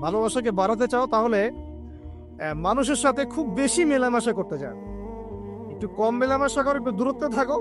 ভালোবাসাকে বাড়াতে চাও তাহলে মানুষের সাথে খুব বেশি মেলামেশা করতে চাও। একটু কম মেলামেশা করো, একটু দূরত্বে থাকো।